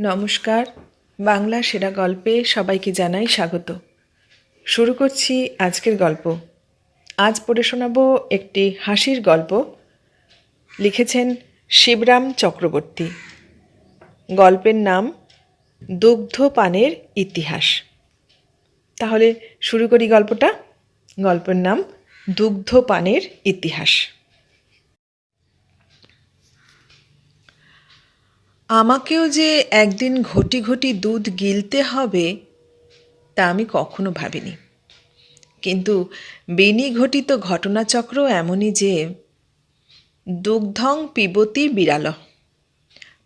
নমস্কার, বাংলা সেরা গল্পে সবাইকে জানাই স্বাগত। শুরু করছি আজকের গল্প। আজ পড়ে শোনাব একটি হাসির গল্প। লিখেছেন শিবরাম চক্রবর্তী। গল্পের নাম দুগ্ধ পানের ইতিহাস। তাহলে শুরু করি গল্পটা। গল্পের নাম দুগ্ধ পানের ইতিহাস। আমাকেও যে একদিন ঘটি ঘটি দুধ গিলতে হবে, তা আমি কখনো ভাবিনি। কিন্তু বেনি ঘটিত ঘটনাচক্র এমনই যে, দুগ্ধং পিবতি বিড়াল।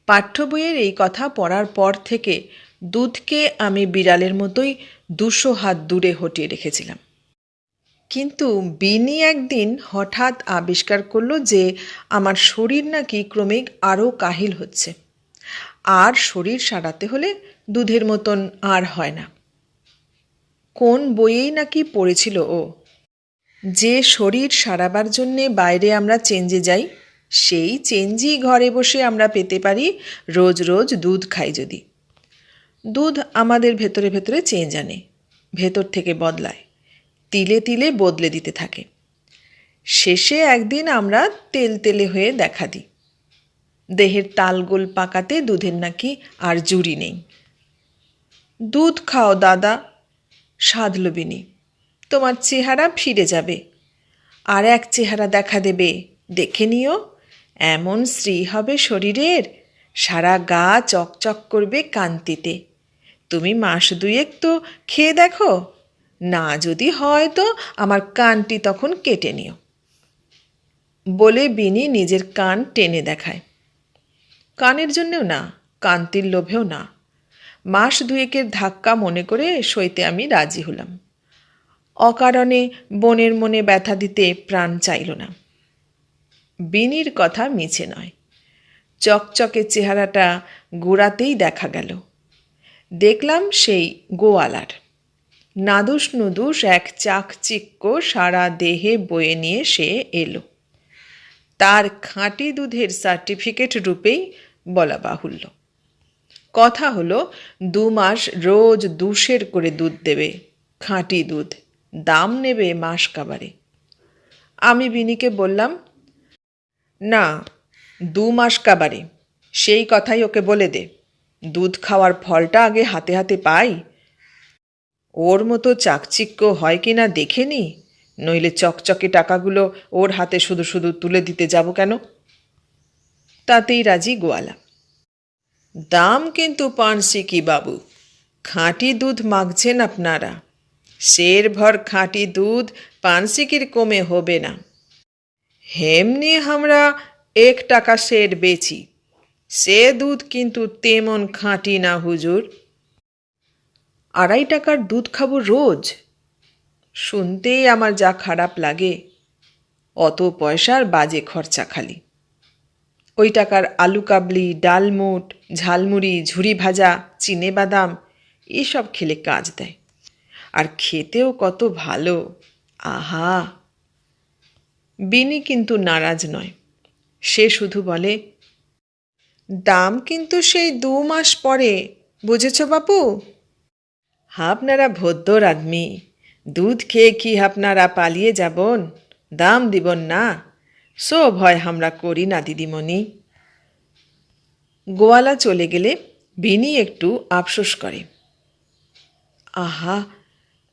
পাঠ্য বইয়ের এই কথা পড়ার পর থেকে দুধকে আমি বিড়ালের মতোই দুশো হাত দূরে হটিয়ে রেখেছিলাম। কিন্তু বিনি একদিন হঠাৎ আবিষ্কার করল যে, আমার শরীর নাকি ক্রমিক আরও কাহিল হচ্ছে। আর শরীর সারাতে হলে দুধের মতন আর হয় না। কোন বইয়েই নাকি পড়েছিল ও? যে শরীর সারাবার জন্যে বাইরে আমরা চেঞ্জে যাই, সেই চেঞ্জই ঘরে বসে আমরা পেতে পারি, রোজ রোজ দুধ খাই যদি। দুধ আমাদের ভেতরে ভেতরে চেঞ্জ আনে, ভেতর থেকে বদলায়, তিলে তিলে বদলে দিতে থাকে। শেষে একদিন আমরা তেল তেলে হয়ে দেখা দিই। দেহের তালগোল পাকাতে দুধের নাকি আর জুড়ি নেই। দুধ খাও দাদা সাধল বিনি তোমার চেহারা ফিরে যাবে। আর এক চেহারা দেখা দেবে। দেখে নিও, এমন শ্রী হবে শরীরের। সারা গা চকচক করবে কান্তিতে। তুমি মাস দুয়েক তো খেয়ে দেখো। না যদি হয় তো আমার কানটি তখন কেটে নিও। বলে বিনি নিজের কান টেনে দেখায়। কানের জন্যেও না, কান্তির লোভেও না। মাস দুয়েকের ধাক্কা মনে করে সইতে আমি রাজি হলাম। অকারণে বনের মনে ব্যথা দিতে প্রাণ চাইল না। বিনির কথা মিছে নয়। চকচকে চেহারাটা গোড়াতেই দেখা গেল। দেখলাম সেই গোয়ালার। নাদুস নুদুস এক চাকচিক্য সারা দেহে বয়ে নিয়ে সে এলো। তার খাঁটি দুধের সার্টিফিকেট রূপেই বলা বাহুল্য। কথা হলো, দু মাস রোজ দুশের করে দুধ দেবে, খাঁটি দুধ, দাম নেবে মাস কাবারে আমি বিনিকে বললাম, না, দু মাস কাবারে সেই কথাই ওকে বলে দে। দুধ খাওয়ার ফলটা আগে হাতে হাতে পাই। ওর মতো চাকচিক্য হয় কি না দেখে নি। নইলে চকচকে টাকাগুলো ওর হাতে শুধু শুধু তুলে দিতে যাব কেন? তাতেই রাজি গোয়ালা। দাম কিন্তু পানসি কি বাবু? খাঁটি দুধ মাগছেন আপনারা। শের ভর খাঁটি দুধ পানসিকির কমে হবে না। হেমনি আমরা এক টাকা শের বেচি। সে দুধ কিন্তু তেমন খাঁটি না হুজুর। আড়াই টাকার দুধ খাব রোজ। শুনতেই আমার যা খারাপ লাগে। অত পয়সার বাজে খরচা খালি। ওই টাকার আলু কাবলি ডালমুট ঝালমুড়ি, ঝুরি ভাজা, চিনে বাদাম, এসব খেলে কাজ দেয়। আর খেতেও কত ভালো। আহা! বিনি কিন্তু নারাজ নয়। সে শুধু বলে, দাম কিন্তু সেই দু মাস পরে, বুঝেছ বাপু? আপনারা ভদ্র আদমি। দুধ খেয়ে কি আপনারা পালিয়ে যাবন? দাম দিবন না। সো ভয় আমরা করি না, দিদিমণি। গোয়ালা চলে গেলে বিনি একটু আফসোস করে। আহা,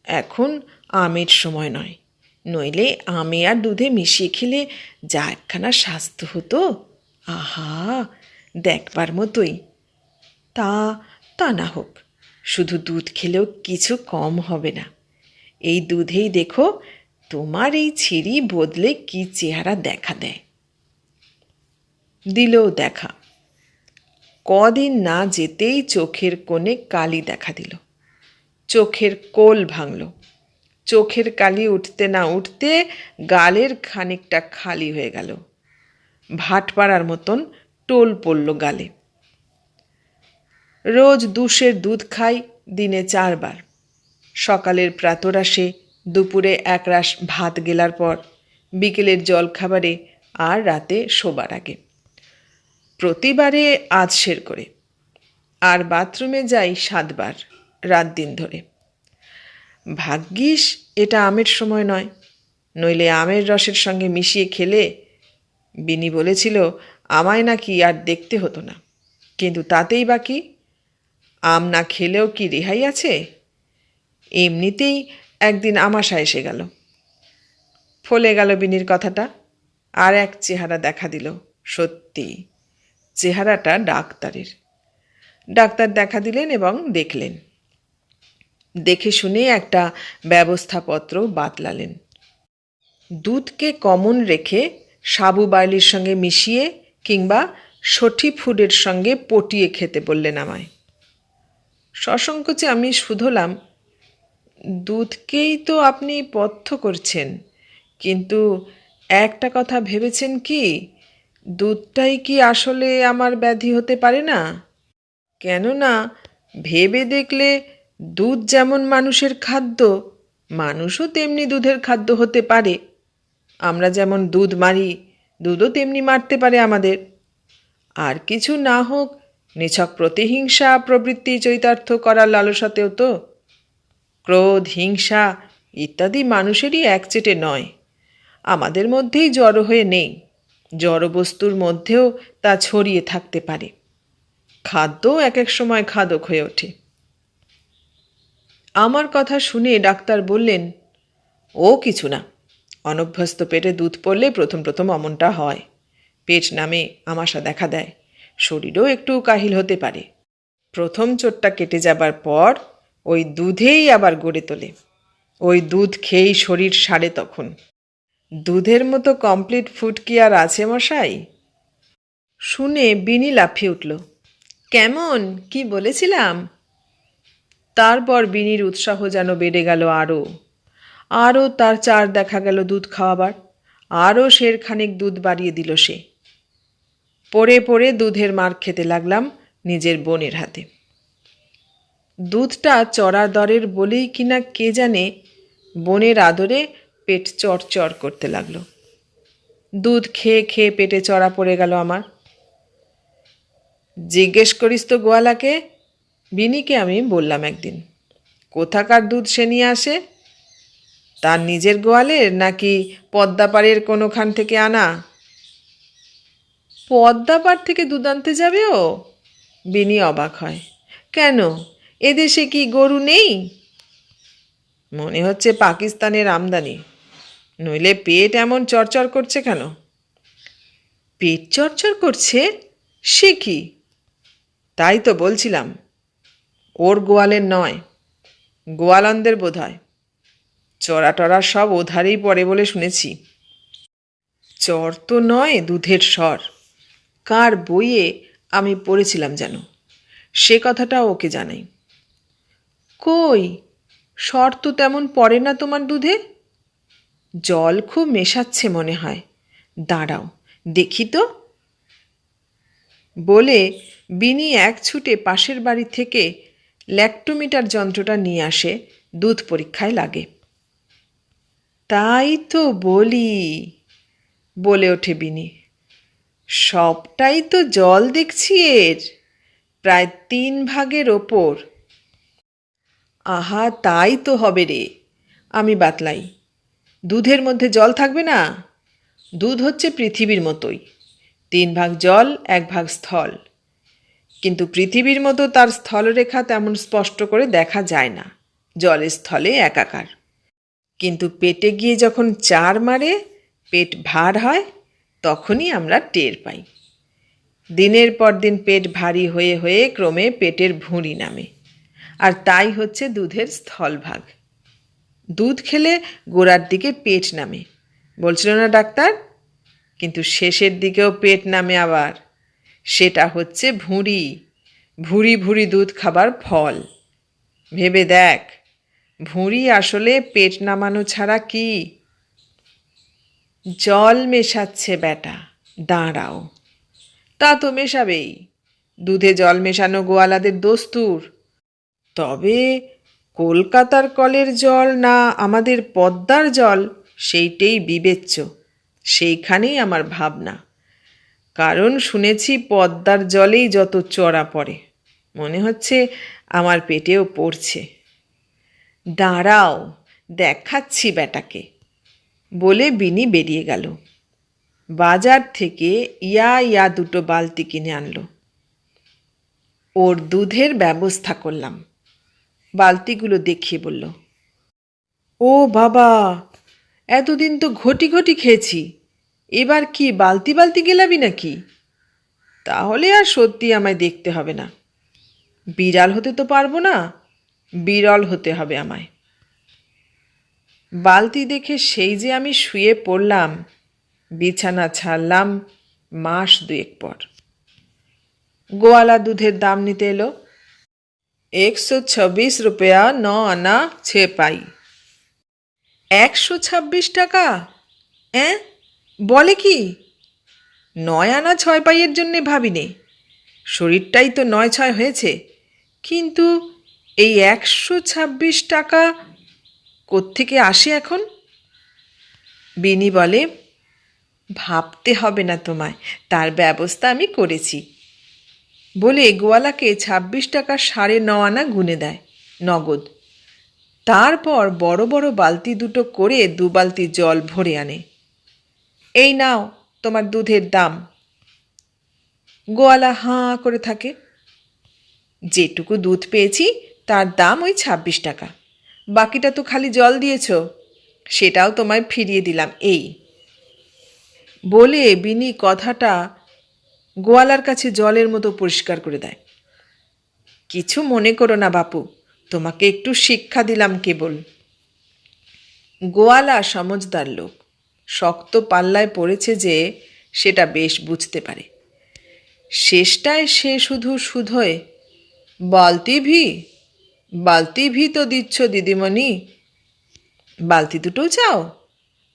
এখন আমের সময় নয়। নইলে আমে আর দুধে মিশিয়ে খেলে যা একখানা স্বাস্থ্য হতো। আহা, দেখবার মতোই। তা তা না হোক, শুধু দুধ খেলেও কিছু কম হবে না। এই দুধেই দেখো তোমার এই ছিঁড়ি বদলে কি চেহারা দেখা দেয়? দিলেও দেখা। কদিন না যেতেই চোখের কোণে কালি দেখা দিল। চোখের কোল ভাঙল। চোখের কালি উঠতে না উঠতে গালের খানিকটা খালি হয়ে গেল। ভাট পাড়ার মতন টোল পড়ল গালে। রোজ দুশের দুধ খাই, দিনে চারবার। সকালের প্রাতরাশে দুপুরে একরাশ ভাত গেলার পর বিকেলের জল খাবারে আর রাতে শোবার আগে। প্রতিবারে আজ সের করে। আর বাথরুমে যাই সাতবার, রাত দিন ধরে। ভাগ্যিস এটা আমের সময় নয়। নইলে আমের রসের সঙ্গে মিশিয়ে খেলে বিনি বলেছিল, আমায় নাকি আর দেখতে হতো না। কিন্তু তাতেই বাকি আম না খেলেও কি রেহাই আছে? এমনিতেই একদিন আমাশা এসে গেল। ফলে গেল বিনির কথাটা, আর এক চেহারা দেখা দিল, সত্যি। চেহারাটা ডাক্তারের। ডাক্তার দেখা দিলেন এবং দেখলেন। দেখে শুনে একটা ব্যবস্থাপত্র বাতলালেন। দুধকে কমন রেখে সাবু বাইলির সঙ্গে মিশিয়ে কিংবা সঠি ফুডের সঙ্গে পটিয়ে খেতে বললেন আমায়। সসংকোচে আমি শুধলাম দুধকেই তো আপনি পথ্য করছেন। কিন্তু একটা কথা ভেবেছেন কি? দুধটাই কি আসলে আমার ব্যাধি হতে পারে না? কেননা ভেবে দেখলে দুধ যেমন মানুষের খাদ্য, মানুষও তেমনি দুধের খাদ্য হতে পারে। আমরা যেমন দুধ মারি, দুধও তেমনি মারতে পারে আমাদের। আর কিছু না হোক, নিছক প্রতিহিংসা প্রবৃত্তি চৈতার্থ করার লালসাতেও তো ক্রোধ, হিংসা ইত্যাদি মানুষেরই একচেটে নয়। আমাদের মধ্যেই জড়ো হয়ে নেই। জড়বস্তুর মধ্যেও তা ছড়িয়ে থাকতে পারে। খাদ্য এক এক সময় খাদক হয়ে ওঠে। আমার কথা শুনে ডাক্তার বললেন, ও কিছু না। অনভ্যস্ত পেটে দুধ পড়লে প্রথম প্রথম অমনটা হয়। পেট নামে আমাশা দেখা দেয়। শরীরও একটু কাহিল হতে পারে। প্রথম চোটটা কেটে যাবার পর ওই দুধেই আবার গড়ে তোলে। ওই দুধ খেয়েই শরীর সারে তখন। দুধের মতো কমপ্লিট ফুড কি আর আছে মশাই? শুনে বিনি লাফিয়ে উঠল। কেমন? কি বলেছিলাম? তারপর বিনির উৎসাহ যেন বেড়ে গেল আরও। আরও তার চার দেখা গেল দুধ খাওয়াবার। আরও শের খানিক দুধ বাড়িয়ে দিল সে। পরে পড়ে দুধের মার খেতে লাগলাম নিজের বোনের হাতে। দুধটা চড়া দরের বলেই কিনা কে জানে বোনের আদরে পেট চড়চড় করতে লাগল। দুধ খেয়ে খেয়ে পেটে চড়া পড়ে গেল আমার। জিজ্ঞেস করিস তো গোয়ালাকে, বিনিকে আমি বললাম একদিন, কোথাকার দুধ সে নিয়ে আসে? তার নিজের গোয়ালের নাকি পদ্মাপাড়ের কোনোখান থেকে আনা? পদ্মাপাড় থেকে দুধ আনতে যাবে ও? বিনি অবাক হয়। কেন? এদেশে কি গরু নেই? মনে হচ্ছে পাকিস্তানের আমদানি। নইলে পেট এমন চরচর করছে কেন? পেট চরচর করছে? সে কি? তাই তো বলছিলাম, ওর গোয়ালের নয়, গোয়ালন্দের বোধ হয় চড়া টড়া সব ওধারেই পড়ে বলে শুনেছি। চর তো নয় দুধের স্বর, কার বইয়ে আমি পড়েছিলাম যেন? সে কথাটা ওকে জানাই। কই? স্বর তো তেমন পড়ে না তোমার দুধে? জল খুব মেশাচ্ছে মনে হয়। দাঁড়াও, দেখি তো। বলে বিনি এক ছুটে পাশের বাড়ি থেকে ল্যাক্টোমিটার যন্ত্রটা নিয়ে আসে, দুধ পরীক্ষায় লাগে। তাই তো বলি, বলে ওঠে বিনি। সবটাই তো জল দেখছি এর। প্রায় তিন ভাগের ওপর। আহা, তাই তো হবে রে। আমি বাতলাই। দুধের মধ্যে জল থাকবে না? দুধ হচ্ছে পৃথিবীর মতোই। তিন ভাগ জল, এক ভাগ স্থল। কিন্তু পৃথিবীর মতো তার স্থলরেখা তেমন স্পষ্ট করে দেখা যায় না। জলের স্থলে একাকার। কিন্তু পেটে গিয়ে যখন চার মারে, পেট ভার হয়, তখনই আমরা টের পাই। দিনের পর দিন পেট ভারী হয়ে হয়ে ক্রমে পেটের ভুঁড়ি নামে। আর তাই হচ্ছে দুধের স্থলভাগ দুধ খেলে গোড়ার দিকে পেট নামে। বলছিল না ডাক্তার? কিন্তু শেষের দিকেও পেট নামে আবার। সেটা হচ্ছে ভুঁড়ি। ভুঁড়ি ভুঁড়ি দুধ খাবার ফল। ভেবে দেখ, ভুঁড়ি আসলে পেট নামানো ছাড়া কি? জল মেশাচ্ছে বেটা দাঁড়াও। তা তো মেশাবেই। দুধে জল মেশানো গোয়ালাদের দস্তুর। তবে কলকাতার কলের জল না আমাদের পদ্মার জল, সেইটেই বিবেচ্য। সেইখানেই আমার ভাবনা। কারণ শুনেছি পদ্মার জলেই যত চড়া পড়ে। মনে হচ্ছে আমার পেটেও পড়ছে। দাঁড়াও, দেখাচ্ছি বেটাকে বলে বিনি বেরিয়ে গেল। বাজার থেকে ইয়া ইয়া দুটো বালতি কিনে আনলো। ওর দুধের ব্যবস্থা করলাম। বালতিগুলো দেখিয়ে বলল, ও বাবা, এতদিন তো ঘটি ঘটি খেয়েছি, এবার কি বালতি বালতি গেলাবি নাকি? তাহলে আর সত্যি আমায় দেখতে হবে না। বিড়াল হতে তো পারব না, বিরল হতে হবে আমায়। বালতি দেখে সেই যে আমি শুয়ে পড়লাম, বিছানা ছাড়লাম মাস দুয়েক পর। গোয়ালা দুধের দাম নিতে এলো একশো ছাব্বিশ রুপয়া ন আনা ছে পাই একশো ছাব্বিশ টাকা? অ্যাঁ? বলে কি? নয় আনা ছয় পাইয়ের জন্যে ভাবিনে। শরীরটাই তো নয় ছয় হয়েছে। কিন্তু এই একশো ছাব্বিশ টাকা কোত্থেকে আসে এখন? বিনি বলে, ভাবতে হবে না তোমায়, তার ব্যবস্থা আমি করেছি। বলে গোয়ালাকে ছাব্বিশ টাকা সাড়ে ন আনা গুনে দেয়, নগদ। তারপর বড় বড় বালতি দুটো করে দু বালতি জল ভরে আনে। এই নাও তোমার দুধের দাম। গোয়ালা হাঁ করে থাকে। যেটুকু দুধ পেয়েছি, তার দাম ওই ছাব্বিশ টাকা। বাকিটা তো খালি জল দিয়েছ, সেটাও তোমায় ফিরিয়ে দিলাম, এই। বলে বিনি কথাটা গোয়ালার কাছে জলের মতো পরিষ্কার করে দেয়। কিছু মনে করো না বাপু, তোমাকে একটু শিক্ষা দিলাম কেবল। গোয়ালা সমজদার লোক, শক্ত পাল্লায় পড়েছে যে সেটা বেশ বুঝতে পারে। শেষটায় সে শুধু শুধোয় বালতি ভি বালতি ভি তো দিচ্ছ দিদিমণি। বালতি দুটোও চাও?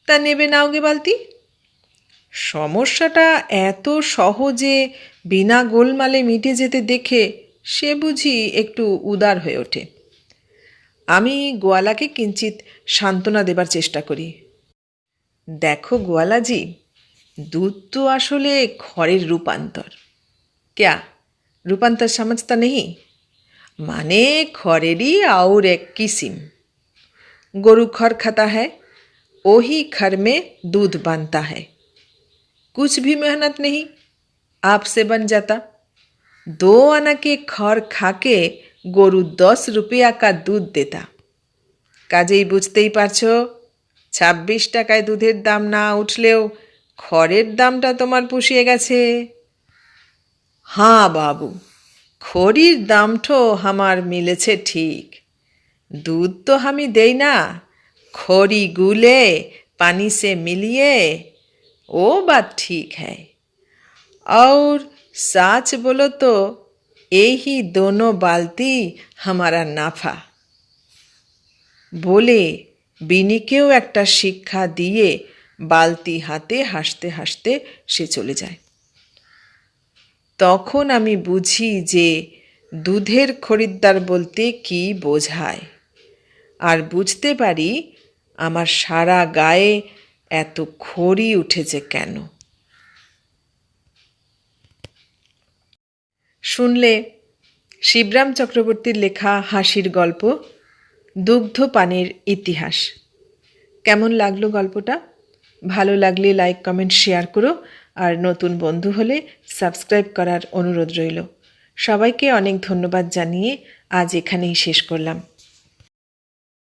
তা নেবে নাও গে বালতি। সমস্যাটা এত সহজে বিনা গোলমালে মিটে যেতে দেখে সে বুঝি একটু উদার হয়ে ওঠে আমি গোয়ালাকে কিঞ্চিত সান্ত্বনা দেবার চেষ্টা করি দেখো গোয়ালাজি দুধ তো আসলে খড়ের রূপান্তর ক্যা রূপান্তর समझता नहीं माने खरेरी और एक किस्म गोरु खर खाता है वही खर में दूध बनता है कुछ भी मेहनत नहीं आपसे बन जाता दो आना के खर खाके গরু দশ রুপিয়া কা দুধ দেতা কাজেই বুঝতেই পারছো ছাব্বিশ টাকায় দুধের দাম না উঠলেও খড়ের দামটা তোমার পুষিয়ে গেছে হাঁ বাবু খড়ির দামটো আমার মিলেছে ঠিক दूध तो हम ही देई ना खोरी गुले पानी से मिलिए वो बात ठीक है और सच बोलो तो यही दोनों बाल्टी हमारा नाफा বলে বিনিকেও একটা শিক্ষা দিয়ে বালতি হাতে হাসতে হাসতে সে চলে যায় তখন আমি বুঝি যে দুধের খরিদ্দার বলতে কি বোঝায় আর বুঝতে পারি আমার সারা গায়ে এত খড়ি উঠেছে কেন? শুনলে শিবরাম চক্রবর্তীর লেখা হাসির গল্প, দুগ্ধ পানের ইতিহাস। কেমন লাগল গল্পটা? ভালো লাগলে লাইক, কমেন্ট, শেয়ার করো। আর নতুন বন্ধু হলে সাবস্ক্রাইব করার অনুরোধ রইল। সবাইকে অনেক ধন্যবাদ জানিয়ে আজ এখানেই শেষ করলাম।